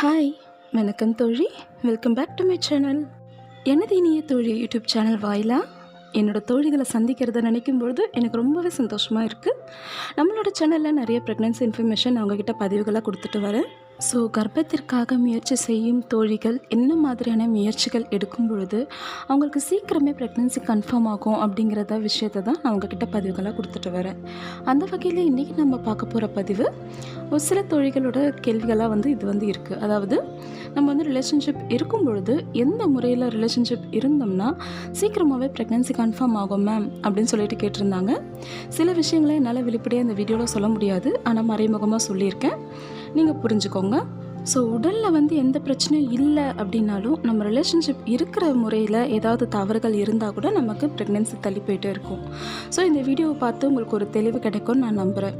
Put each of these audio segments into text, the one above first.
Hi வணக்கம் தோழி. Welcome back to my channel எனது இனிய தோழி யூடியூப் சேனல் வாயிலா என்னோடய தோழிகளை சந்திக்கிறத நினைக்கும் பொழுது எனக்கு ரொம்பவே சந்தோஷமாக இருக்குது நம்மளோட சேனலில் நிறைய ப்ரெக்னென்சி இன்ஃபர்மேஷன் அவங்கக்கிட்ட பதிவுகளாக கொடுத்துட்டு வரேன். ஸோ கர்ப்பத்திற்காக முயற்சி செய்யும் தோழிகள் என்ன மாதிரியான முயற்சிகள் எடுக்கும் பொழுது அவங்களுக்கு சீக்கிரமே ப்ரெக்னென்சி கன்ஃபார்ம் ஆகும் அப்படிங்கிறத விஷயத்தை தான் நான் உங்ககிட்ட பதிவுகளாக கொடுத்துட்டு வரேன். அந்த வகையில் இன்றைக்கி நம்ம பார்க்க போகிற பதிவு ஒரு சில தோழிகளோட கேள்விகளாக வந்து இது வந்து இருக்குது அதாவது நம்ம வந்து ரிலேஷன்ஷிப் இருக்கும் பொழுது எந்த முறையில் ரிலேஷன்ஷிப் இருந்தோம்னா சீக்கிரமாகவே ப்ரெக்னென்சி கன்ஃபார்ம் ஆகும் மேம் அப்படின்னு சொல்லிட்டு கேட்டிருந்தாங்க. சில விஷயங்களை என்னால் வெளிப்படையாக இந்த வீடியோவில் சொல்ல முடியாது. ஆனால் மறைமுகமாக சொல்லியிருக்கேன். நீங்கள் புரிஞ்சுக்கோங்க. ஸோ உடலில் வந்து எந்த பிரச்சனையும் இல்லை அப்படின்னாலும் நம்ம ரிலேஷன்ஷிப் இருக்கிற முறையில் ஏதாவது தவறுகள் இருந்தால் கூட நமக்கு ப்ரெக்னென்சி தள்ளி போயிட்டே இருக்கும். ஸோ இந்த வீடியோவை பார்த்து உங்களுக்கு ஒரு தெளிவு கிடைக்கும்னு நான் நம்புகிறேன்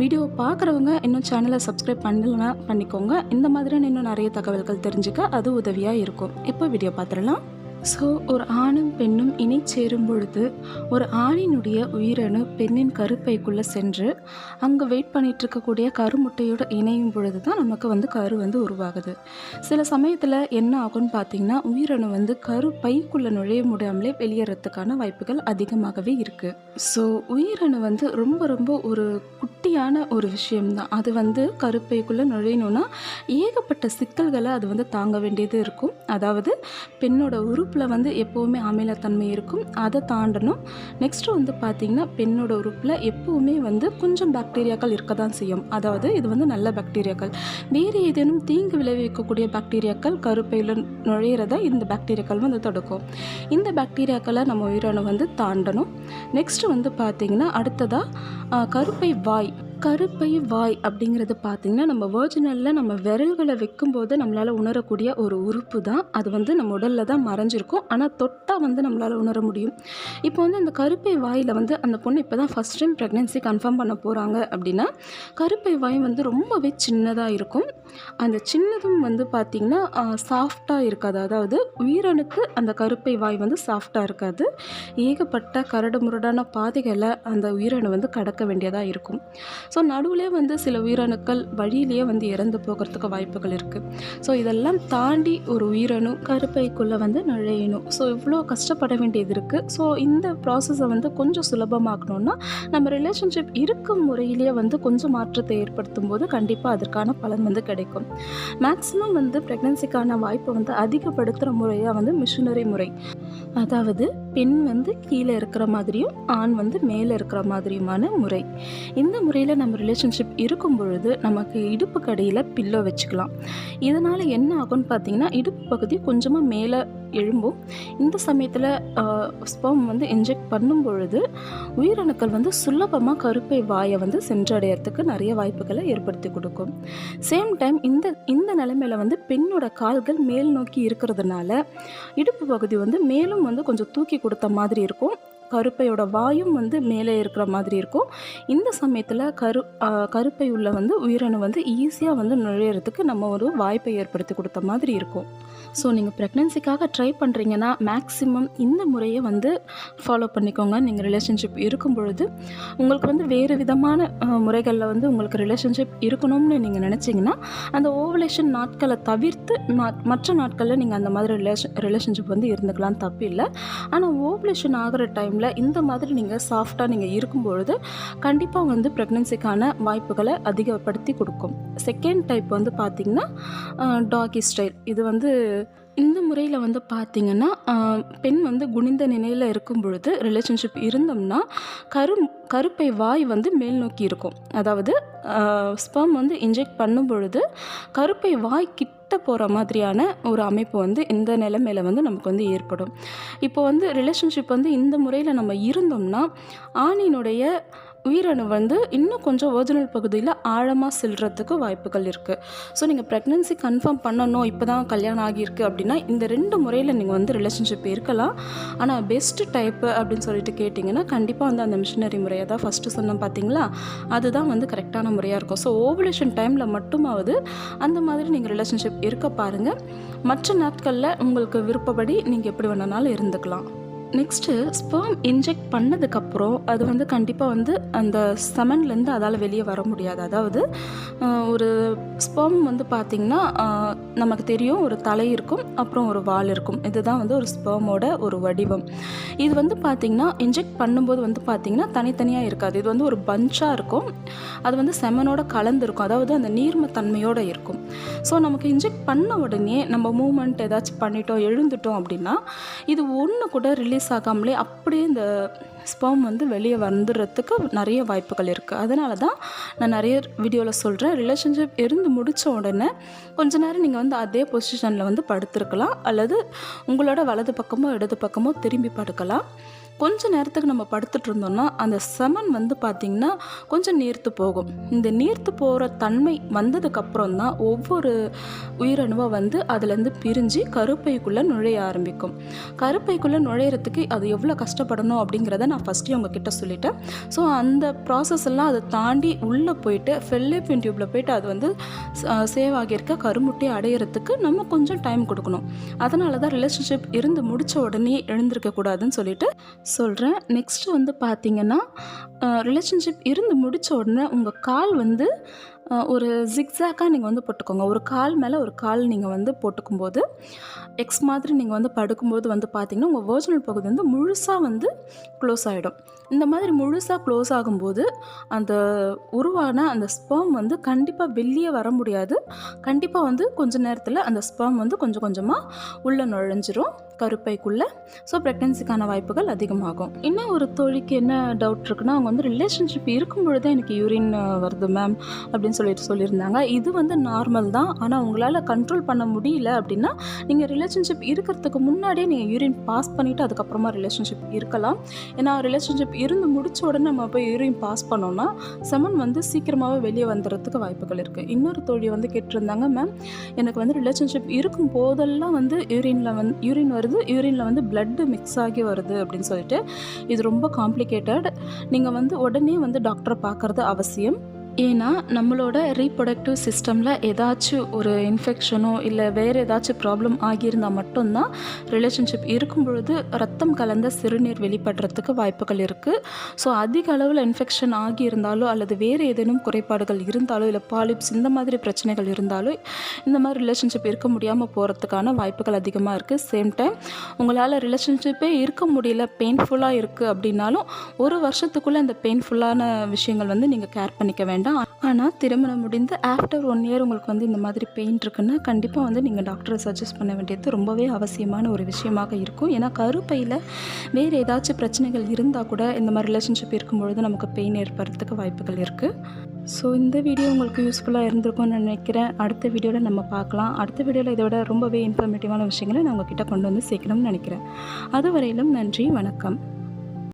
வீடியோவை பார்க்குறவங்க இன்னும் சேனலை சப்ஸ்கிரைப் பண்ணலன்னா பண்ணிக்கோங்க. இந்த மாதிரியான இன்னும் நிறைய தகவல்கள் தெரிஞ்சுக்க அது உதவியாக இருக்கும். இப்போ வீடியோ பார்த்துடலாம். ஸோ ஒரு ஆணும் பெண்ணும் இணை சேரும் பொழுது ஒரு ஆணினுடைய உயிரணு பெண்ணின் கருப்பைக்குள்ளே சென்று அங்கே வெயிட் பண்ணிட்டு இருக்கக்கூடிய கருமுட்டையோடு இணையும் பொழுது தான் நமக்கு வந்து கரு வந்து உருவாகுது. சில சமயத்தில் என்ன ஆகும்னு பார்த்தீங்கன்னா உயிரணு வந்து கரு பைக்குள்ளே நுழைய முடியாமலே வெளியேறதுக்கான வாய்ப்புகள் அதிகமாகவே இருக்குது ஸோ உயிரணு வந்து ரொம்ப ரொம்ப ஒரு குட்டியான ஒரு விஷயம்தான். அது வந்து கருப்பைக்குள்ளே நுழையணும்னா ஏகப்பட்ட சிக்கல்களை அது வந்து தாங்க வேண்டியது இருக்கும். அதாவது பெண்ணோட உரு உறுப்பில் வந்து எப்போவுமே அமிலத்தன்மை இருக்கும். அதை தாண்டணும். நெக்ஸ்ட்டு வந்து பார்த்திங்கன்னா பெண்ணோட உறுப்பில் எப்போவுமே வந்து கொஞ்சம் பாக்டீரியாக்கள் இருக்க தான் செய்யும். அதாவது இது வந்து நல்ல பாக்டீரியாக்கள் வேறு ஏதேனும் தீங்கு விளைவிக்கக்கூடிய பாக்டீரியாக்கள் கருப்பையில் நுழையிறத இந்த பாக்டீரியாக்கள் வந்து தடுக்கும். இந்த பாக்டீரியாக்களை நம்ம உயிரணு வந்து தாண்டணும். நெக்ஸ்ட்டு வந்து பார்த்திங்கன்னா அடுத்ததாக கருப்பை வாய். கருப்பை வாய் அப்படிங்கிறது பார்த்திங்கன்னா நம்ம வேர்ஜினலில் நம்ம விரல்களை வைக்கும்போது நம்மளால் உணரக்கூடிய ஒரு உறுப்பு தான். அது வந்து நம்ம உடலில் தான் மறைஞ்சிருக்கும். ஆனால் தொட்டால் வந்து நம்மளால் உணர முடியும். இப்போ வந்து அந்த கருப்பை வாயில் வந்து அந்த பொண்ணு இப்போ தான் ஃபஸ்ட் டைம் ப்ரெக்னென்சி கன்ஃபார்ம் பண்ண போகிறாங்க அப்படின்னா கருப்பை வாய் வந்து ரொம்பவே சின்னதாக இருக்கும். அந்த சின்னதும் வந்து பார்த்திங்கன்னா சாஃப்டாக இருக்காது. அதாவது உயிரணுக்கு அந்த கருப்பை வாய் வந்து சாஃப்டாக இருக்காது. ஏகப்பட்ட கரடு முரடான பாதைகளை அந்த உயிரணு வந்து கடக்க வேண்டியதாக இருக்கும். ஸோ நடுவில் வந்து சில உயிரணுக்கள் வழியிலேயே வந்து இறந்து போகிறதுக்கு வாய்ப்புகள் இருக்குது ஸோ இதெல்லாம் தாண்டி ஒரு உயிரணு கருப்பைக்குள்ளே வந்து நுழையணும். ஸோ இவ்வளோ கஷ்டப்பட வேண்டியது இருக்குது ஸோ இந்த ப்ராசஸை வந்து கொஞ்சம் சுலபமாக்கணும்னா நம்ம ரிலேஷன்ஷிப் இருக்கும் முறையிலேயே வந்து கொஞ்சம் மாற்றத்தை ஏற்படுத்தும் போது கண்டிப்பாக அதற்கான பலன் வந்து கிடைக்கும். மேக்ஸிமம் வந்து ப்ரெக்னன்சிக்கான வாய்ப்பை வந்து அதிகப்படுத்துகிற முறையாக வந்து மிஷினரி முறை. அதாவது பெண் வந்து கீழே இருக்கிற மாதிரியும் ஆண் வந்து மேலே இருக்கிற மாதிரியுமான முறை. இந்த முறையில் நம்ம ரிலேஷன்ஷிப் இருக்கும் பொழுது நமக்கு இடுப்பு கடையில் பில்லோ வச்சுக்கலாம். இதனால் என்ன ஆகும்னு பார்த்தீங்கன்னா இடுப்பு பகுதி கொஞ்சமாக மேலே எழும்பும். இந்த சமயத்தில் ஸ்பம் வந்து இன்ஜெக்ட் பண்ணும் பொழுது உயிரணுக்கள் வந்து சுலபமாக கருப்பை வாயை வந்து சென்றடையறதுக்கு நிறைய வாய்ப்புகளை ஏற்படுத்தி கொடுக்கும். சேம் டைம் இந்த இந்த நிலைமையில் வந்து பெண்ணோட கால்கள் மேல் நோக்கி இருக்கிறதுனால இடுப்பு பகுதி வந்து மேலும் வந்து கொஞ்சம் தூக்கி கொடுத்த மாதிரி இருக்கும். கருப்பையோட வாயும் வந்து மேலே இருக்கிற மாதிரி இருக்கும். இந்த சமயத்தில் கரு கருப்பை உள்ள வந்து உயிரணு வந்து ஈஸியாக வந்து நுழையிறதுக்கு நம்ம ஒரு வாய்ப்பை ஏற்படுத்தி கொடுத்த மாதிரி இருக்கும். ஸோ நீங்கள் ப்ரெக்னென்சிக்காக ட்ரை பண்ணுறீங்கன்னா மேக்ஸிமம் இந்த முறையை வந்து ஃபாலோ பண்ணிக்கோங்க. நீங்கள் ரிலேஷன்ஷிப் இருக்கும் பொழுது உங்களுக்கு வந்து வேறு விதமான முறைகளில் வந்து உங்களுக்கு ரிலேஷன்ஷிப் இருக்கணும்னு நீங்கள் நினச்சிங்கன்னா அந்த ஓவலேஷன் நாட்களை தவிர்த்து மற்ற நாட்களில் நீங்கள் அந்த மாதிரி ரிலேஷன் ரிலேஷன்ஷிப் வந்து இருந்துக்கலாம். தப்பு இல்லை ஆனால் ஓவலேஷன் ஆகிற டைம் டைமில் இந்த மாதிரி நீங்கள் சாஃப்டாக நீங்கள் இருக்கும் பொழுது கண்டிப்பாக வந்து ப்ரெக்னென்சிக்கான வாய்ப்புகளை அதிகப்படுத்தி கொடுக்கும். செகண்ட் டைப் வந்து பார்த்திங்கன்னா டாகி ஸ்டைல் இது வந்து இந்த முறையில் வந்து பார்த்திங்கன்னா பெண் வந்து குனிந்த நிலையில் இருக்கும் பொழுது ரிலேஷன்ஷிப் இருந்தோம்னா கரு கருப்பை வாய் வந்து மேல் நோக்கி இருக்கும். அதாவது ஸ்பம் வந்து இன்ஜெக்ட் பண்ணும் பொழுது கருப்பை வாய் கிட்ட போகிற மாதிரியான ஒரு அமைப்பு வந்து இந்த நிலைமையில் வந்து நமக்கு வந்து ஏற்படும். இப்போ வந்து ரிலேஷன்ஷிப் வந்து இந்த முறையில் நம்ம இருந்தோம்னா ஆணினுடைய உயிரணு வந்து இன்னும் கொஞ்சம் ஒரிஜினல் பகுதியில் ஆழமாக செல்றதுக்கு வாய்ப்புகள் இருக்குது ஸோ நீங்கள் ப்ரெக்னென்சி கன்ஃபார்ம் பண்ணணும் இப்போ தான் கல்யாணம் ஆகியிருக்கு அப்படின்னா இந்த ரெண்டு முறையில் நீங்கள் வந்து ரிலேஷன்ஷிப் இருக்கலாம். ஆனால் பெஸ்ட்டு டைப்பு அப்படின்னு சொல்லிட்டு கேட்டிங்கன்னா கண்டிப்பாக வந்து அந்த மிஷினரி முறையை தான் ஃபஸ்ட்டு சொன்னோம் பார்த்தீங்களா அதுதான் வந்து கரெக்டான முறையாக இருக்கும். ஸோ ஓவலேஷன் டைமில் மட்டுமாவது அந்த மாதிரி நீங்கள் ரிலேஷன்ஷிப் இருக்க பாருங்கள் மற்ற நாட்களில் உங்களுக்கு விருப்பப்படி நீங்கள் எப்படி வேணாலும் இருந்துக்கலாம். நெக்ஸ்ட்டு ஸ்பெர்ம் இன்ஜெக்ட் பண்ணதுக்கப்புறம் அது வந்து கண்டிப்பாக வந்து அந்த செமன்லேருந்து அதால் வெளியே வர முடியாது. அதாவது ஒரு ஸ்பெர்ம் வந்து பார்த்திங்கன்னா நமக்கு தெரியும் ஒரு தலை இருக்கும் அப்புறம் ஒரு வால் இருக்கும். இதுதான் வந்து ஒரு ஸ்பெர்மோட ஒரு வடிவம். இது வந்து பார்த்திங்கன்னா இன்ஜெக்ட் பண்ணும்போது வந்து பார்த்திங்கன்னா தனித்தனியாக இருக்காது. இது வந்து ஒரு பஞ்சாக இருக்கும். அது வந்து செமனோட கலந்துருக்கும். அதாவது அந்த நீர்மத்தன்மையோடு இருக்கும். ஸோ நமக்கு இன்ஜெக்ட் பண்ண உடனே நம்ம மூமெண்ட் ஏதாச்சும் பண்ணிட்டோம் எழுந்துட்டோம் அப்படின்னா இது ஒன்று கூட ரிலீஸ் ஆகாமலே அப்படியே இந்த ஸ்பெர்ம் வந்து வெளியே வந்துடுறதுக்கு நிறைய வாய்ப்புகள் இருக்குது அதனால தான் நான் நிறைய வீடியோவில் சொல்கிறேன் ரிலேஷன்ஷிப் இருந்து முடித்த உடனே கொஞ்ச நேரம் நீங்கள் வந்து அதே பொசிஷனில் வந்து படுத்துருக்கலாம். அல்லது உங்களோட வலது பக்கமோ இடது பக்கமோ திரும்பி படுக்கலாம். கொஞ்ச நேரத்துக்கு நம்ம படுத்துட்டு இருந்தோம்னா அந்த செமன் வந்து பார்த்திங்கன்னா கொஞ்சம் நீர்த்து போகும். இந்த நீர்த்து போகிற தன்மை வந்ததுக்கப்புறம் தான் ஒவ்வொரு உயிரணுவாக வந்து அதுலேருந்து பிரிஞ்சு கருப்பைக்குள்ளே நுழைய ஆரம்பிக்கும். கருப்பைக்குள்ளே நுழையிறதுக்கு அது எவ்வளோ கஷ்டப்படணும் அப்படிங்கிறத நான் ஃபஸ்ட்டு உங்ககிட்ட சொல்லிட்டேன். ஸோ அந்த ப்ராசஸ் எல்லாம் அதை தாண்டி உள்ளே போயிட்டு ஃபெல்லேப்பியன் டியூப்பில் போயிட்டு அது வந்து சேவ் ஆகியிருக்க கருமுட்டையை அடையிறதுக்கு நம்ம கொஞ்சம் டைம் கொடுக்கணும். அதனால தான் ரிலேஷன்ஷிப் இருந்து முடித்த உடனே எழுந்திருக்க கூடாதுன்னு சொல்லிட்டு சொல்கிறேன் நெக்ஸ்ட்டு வந்து பார்த்தீங்கன்னா ரிலேஷன்ஷிப் இருந்து முடித்த உடனே உங்கள் கால் வந்து ஒரு ஜிக்ஸாக்காக நீங்கள் வந்து போட்டுக்கோங்க. ஒரு கால் மேலே ஒரு கால் நீங்கள் வந்து போட்டுக்கும்போது எக்ஸ் மாதிரி நீங்கள் வந்து படுக்கும்போது வந்து பார்த்தீங்கன்னா உங்கள் வேர்ஜினல் பகுதி வந்து முழுசாக வந்து க்ளோஸ் ஆகிடும் இந்த மாதிரி முழுசாக க்ளோஸ் ஆகும்போது அந்த உருவான அந்த ஸ்பெர்ம் வந்து கண்டிப்பாக வெளியே வர முடியாது. கண்டிப்பாக வந்து கொஞ்ச நேரத்தில் அந்த ஸ்பேம் வந்து கொஞ்சம் கொஞ்சமாக உள்ளே நுழைஞ்சிரும். கருப்பைக்குள்ளே. ஸோ ப்ரெக்னென்சிக்கான வாய்ப்புகள் அதிகமாகும். இன்னும் ஒரு தோழிக்கு என்ன டவுட் இருக்குன்னா அவங்க வந்து ரிலேஷன்ஷிப் இருக்கும் பொழுதே எனக்கு யூரின் வருது மேம் அப்படின்னு சொல்லிட்டு சொல்லியிருந்தாங்க. இது வந்து நார்மல் தான். ஆனால் உங்களால் கண்ட்ரோல் பண்ண முடியல அப்படின்னா நீங்கள் ரிலேஷன்ஷிப் இருக்கிறதுக்கு முன்னாடியே நீங்கள் யூரின் பாஸ் பண்ணிவிட்டு அதுக்கப்புறமா ரிலேஷன்ஷிப் இருக்கலாம். ஏன்னா ரிலேஷன்ஷிப் இருந்து முடிச்ச உடனே நம்ம போய் யூரின் பாஸ் பண்ணோம்னா செமன் வந்து சீக்கிரமாகவே வெளியே வந்துடுறதுக்கு வாய்ப்புகள் இருக்குது இன்னொரு தோழி வந்து கேட்டிருந்தாங்க மேம் எனக்கு வந்து ரிலேஷன்ஷிப் இருக்கும் போதெல்லாம் வந்து யூரினில் வந்து யூரின் வருது யூரினில் வந்து பிளட்டு மிக்ஸ் ஆகி வருது அப்படின்னு சொல்லிட்டு இது ரொம்ப காம்ப்ளிகேட்டட் நீங்கள் வந்து உடனே வந்து டாக்டரை பார்க்குறது அவசியம். ஏன்னா நம்மளோட ரீப்ரொடக்டிவ் சிஸ்டமில் ஏதாச்சும் ஒரு இன்ஃபெக்ஷனோ இல்லை வேறு ஏதாச்சும் ப்ராப்ளம் ஆகியிருந்தால் மட்டும்தான் ரிலேஷன்ஷிப் இருக்கும் பொழுது ரத்தம் கலந்த சிறுநீர் வெளிப்படுறதுக்கு வாய்ப்புகள் இருக்குது ஸோ அதிக அளவில் இன்ஃபெக்ஷன் ஆகியிருந்தாலோ அல்லது வேறு ஏதேனும் குறைபாடுகள் இருந்தாலோ இல்லை பாலிப்ஸ் இந்த மாதிரி பிரச்சனைகள் இருந்தாலோ இந்த மாதிரி ரிலேஷன்ஷிப் இருக்க முடியாமல் போகிறதுக்கான வாய்ப்புகள் அதிகமாக இருக்குது சேம் டைம் உங்களால் ரிலேஷன்ஷிப்பே இருக்க முடியல பெயின்ஃபுல்லாக இருக்குது அப்படின்னாலும் ஒரு வருஷத்துக்குள்ளே அந்த பெயின்ஃபுல்லான விஷயங்கள் வந்து நீங்கள் கேர் பண்ணிக்க வேண்டாம். ஆனால் திருமணம் முடிந்து ஆஃப்டர் ஒன் இயர் உங்களுக்கு வந்து இந்த மாதிரி பெயின் இருக்குன்னா கண்டிப்பாக வந்து நீங்கள் டாக்டரை சஜஸ்ட் பண்ண வேண்டியது ரொம்பவே அவசியமான ஒரு விஷயமாக இருக்கும். ஏன்னா கருப்பையில் வேறு ஏதாச்சும் பிரச்சனைகள் இருந்தால் கூட இந்த மாதிரி ரிலேஷன்ஷிப் இருக்கும்பொழுது நமக்கு பெயின் ஏற்படுறதுக்கு வாய்ப்புகள் இருக்குது ஸோ இந்த வீடியோ உங்களுக்கு யூஸ்ஃபுல்லாக இருந்திருக்கும்னு நினைக்கிறேன். அடுத்த வீடியோவில் நம்ம பார்க்கலாம். அடுத்த வீடியோவில் இதை விட ரொம்பவே இன்ஃபர்மேட்டிவான விஷயங்களை நான் உங்ககிட்ட கொண்டு வந்து சேர்க்கணும்னு நினைக்கிறேன். அதுவரையிலும் நன்றி வணக்கம்.